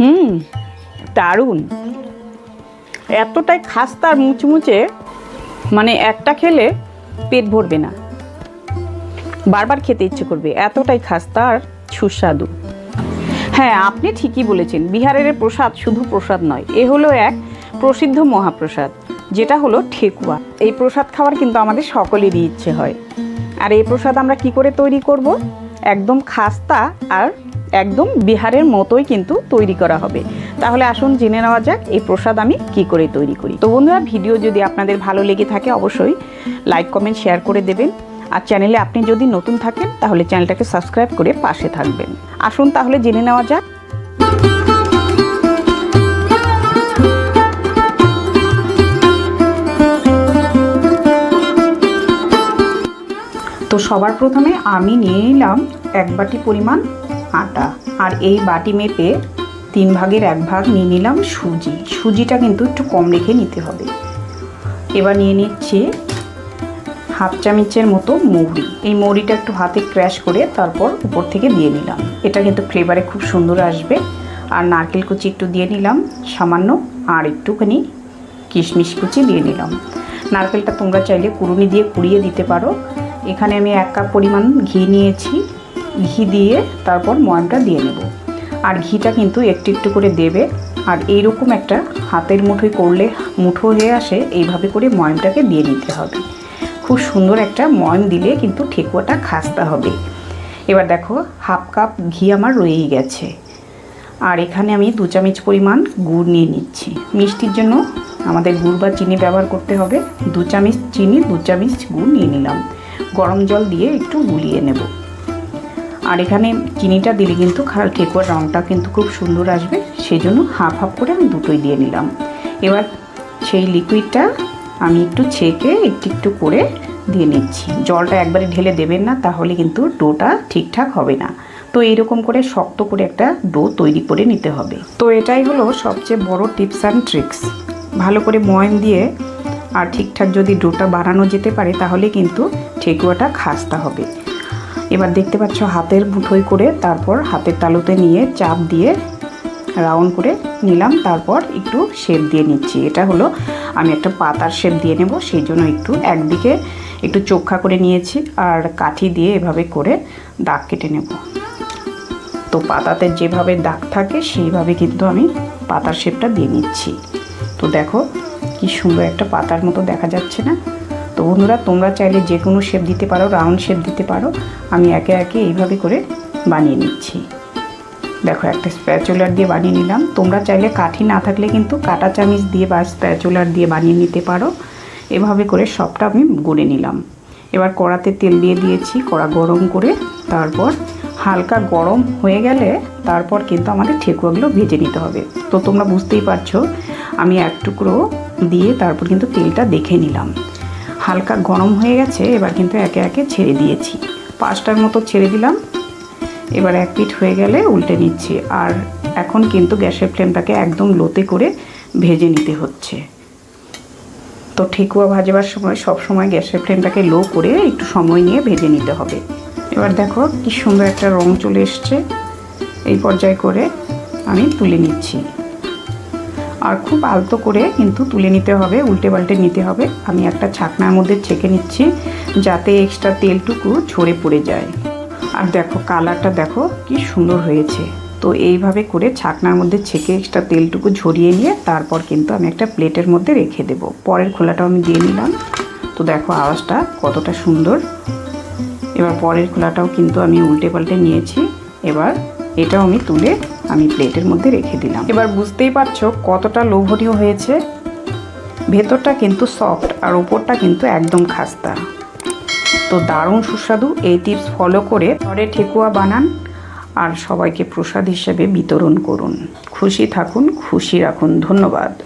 হুম, দারুণ। এতটাই খাস্তা আর মুচমুচে মানে একটা খেলে পেট ভরবে না। বারবার খেতে ইচ্ছে করবে, এতটাই খাস্তা আর সুস্বাদু। হ্যাঁ আপনি ঠিকই বলেছেন, বিহারের প্রসাদ শুধু প্রসাদ নয়, এ হলো এক প্রসিদ্ধ মহাপ্রসাদ, যেটা হলো ঠেকুয়া। এই প্রসাদ খাওয়ার কিন্তু আমাদের সকলেরই ইচ্ছে হয়। আর এই প্রসাদ আমরা কি করে তৈরি করব? একদম খাস্তা আর একদম বিহারের মতোই কিন্তু তৈরি করা হবে। তাহলে আসুন জেনে নেওয়া যাক এই প্রসাদ আমি কি করে তৈরি করি। তো বন্ধুরা, ভিডিও যদি আপনাদের ভালো লেগে থাকে অবশ্যই লাইক, কমেন্ট, শেয়ার করে দেবেন। আর চ্যানেলে আপনি যদি নতুন থাকেন, তাহলে চ্যানেলটাকে সাবস্ক্রাইব করে পাশে থাকবেন। আসুন তাহলে জেনে নেওয়া যাক। তো সবার প্রথমে আমি নিয়ে নিলাম এক বাটি পরিমাণ আটা। আর এই বাটি মেপে তিন ভাগের এক ভাগ নিয়ে নিলাম সুজি। সুজিটা কিন্তু একটু কম রেখে নিতে হবে। এবার নিয়ে নিচ্ছি হাফ চামচের মতো মৌরি। এই মৌরিটা একটু হাতে ক্র্যাশ করে তারপর উপর থেকে দিয়ে নিলাম। এটা কিন্তু ফ্লেভারে খুব সুন্দর আসবে। আর নারকেল কুচি একটু দিয়ে নিলাম। সামান্য আর একটুখানি কিশমিশ কুচি দিয়ে নিলাম। নারকেলটা তোমরা চাইলে কুড়ুনি দিয়ে কুড়িয়ে দিতে পারো। এখানে আমি এক কাপ পরিমাণ ঘি নিয়েছি। ঘি দিয়ে তারপর ময়মটা দিয়ে নেব। আর ঘিটা কিন্তু একটু একটু করে দেবে। আর এইরকম একটা হাতের মুঠোয় করলে মুঠো হয়ে আসে, এইভাবে করে ময়মটাকে দিয়ে নিতে হবে। খুব সুন্দর একটা ময়ম দিলে কিন্তু ঠেকুয়াটা খাস্তা হবে। এবার দেখো, হাফ কাপ ঘি আমার রয়েই গেছে। আর এখানে আমি দু চামচ পরিমাণ গুড় নিয়ে নিচ্ছি। মিষ্টির জন্য আমাদের গুড় বা চিনি ব্যবহার করতে হবে। দু চামচ চিনি, দু চামচ গুড় নিয়ে নিলাম। গরম জল দিয়ে একটু গুলিয়ে নেব। আর এখানে চিনিটা দিলে কিন্তু ঠেকুয়ার রঙটা কিন্তু খুব সুন্দর আসবে সেই জন্য হাফ হাফ করে আমি দুটোই দিয়ে নিলাম। এবার সেই লিকুইডটা আমি একটু ছেঁকে একটু একটু করে দিয়ে নিচ্ছি। জলটা একবারে ঢেলে দেবেন না, তাহলে কিন্তু ডোটা ঠিকঠাক হবে না। তো এইরকম করে শক্ত করে একটা ডো তৈরি করে নিতে হবে। তো এটাই হলো সবচেয়ে বড় টিপস অ্যান্ড ট্রিক্স। ভালো করে ময়ন দিয়ে আর ঠিকঠাক যদি ডোটা বানানো যেতে পারে, তাহলে কিন্তু ঠেকুয়াটা খাস্তা হবে। এবার দেখতে পাচ্ছ হাতের মুঠোয় করে তারপর হাতের তালুতে নিয়ে চাপ দিয়ে রাউন্ড করে নিলাম, তারপর একটু শেপ দিয়ে নিচ্ছি। এটা হলো আমি একটা পাতার শেপ দিয়ে নেব, সেই জন্য একটু একদিকে একটু চোখা করে নিয়েছি আর কাঠি দিয়ে এভাবে করে দাগ কেটে নেব। তো পাতাতে যেভাবে দাগ থাকে, সেইভাবে কিন্তু আমি পাতার শেপটা দিয়ে নিচ্ছি। তো দেখো কি সুন্দর একটা পাতার মতো দেখা যাচ্ছে না? তো বন্ধুরা, তোমরা চাইলে যে কোনো শেপ দিতে পারো রাউন্ড শেপ দিতে পারো। আমি একে একে এইভাবে করে বানিয়ে নিচ্ছি। দেখো, একটা স্প্যাচুলার দিয়ে বানিয়ে নিলাম। তোমরা চাইলে কাঠি না থাকলে কিন্তু কাটা চামিচ দিয়ে বা স্প্যাচুলার দিয়ে বানিয়ে নিতে পারো। এভাবে করে সবটা আমি গড়ে নিলাম। এবার কড়াতে তেল দিয়ে দিয়েছি, কড়া গরম করে তারপর হালকা গরম হয়ে গেলে তারপর কিন্তু আমাদের ঠেকুয়াগুলো ভেজে নিতে হবে। তো তোমরা বুঝতেই পারছ, আমি এক টুকরো দিয়ে তারপর কিন্তু তেলটা দেখে নিলাম। হালকা গরম হয়ে গেছে, এবার কিন্তু একে একে ছেড়ে দিয়েছি। পাঁচটার মতো ছেড়ে দিলাম। এবার এক পিঠ হয়ে গেলে উল্টে নিচ্ছি। আর এখন কিন্তু গ্যাসের ফ্লেমটাকে একদম লোতে করে ভেজে নিতে হচ্ছে। তো ঠেকুয়া ভাজবার সময়, সব সময় গ্যাসের ফ্লেমটাকে লো করে একটু সময় নিয়ে ভেজে নিতে হবে। এবার দেখো কি সুন্দর একটা রং চলে এসছে। এই পর্যায়ে করে আমি তুলে নিচ্ছি। আর খুব আলতো করে কিন্তু তুলে নিতে হবে, উল্টে পাল্টে নিতে হবে। আমি একটা ছাকনার মধ্যে ছেঁকে নিচ্ছি যাতে এক্সট্রা তেলটুকু ঝরে পড়ে যায়। আর দেখো, কালারটা দেখো কি সুন্দর হয়েছে। তো এইভাবে করে ছাকনার মধ্যে ছেঁকে এক্সট্রা তেলটুকু ঝরিয়ে নিয়ে তারপর কিন্তু আমি একটা প্লেটের মধ্যে রেখে দেব। পরের খোলাটাও আমি দিয়ে নিলাম। তো দেখো, আওয়াজটা কতটা সুন্দর। এবার পরের খোলাটাও কিন্তু আমি উল্টে পাল্টে নিয়েছি। এবার এটাও আমি তুলে আমি প্লেটের মধ্যে রেখে দিলাম। এবার বুঝতেই পারছ কতটা লোভনীয় হয়েছে। ভেতরটা কিন্তু সফট আর ওপরটা কিন্তু একদম খাস্তা। তো দারুণ সুস্বাদু এই টিপস ফলো করে ঘরে ঠেকুয়া বানান আর সবাইকে প্রসাদ হিসেবে বিতরণ করুন। খুশি থাকুন, খুশি রাখুন। ধন্যবাদ।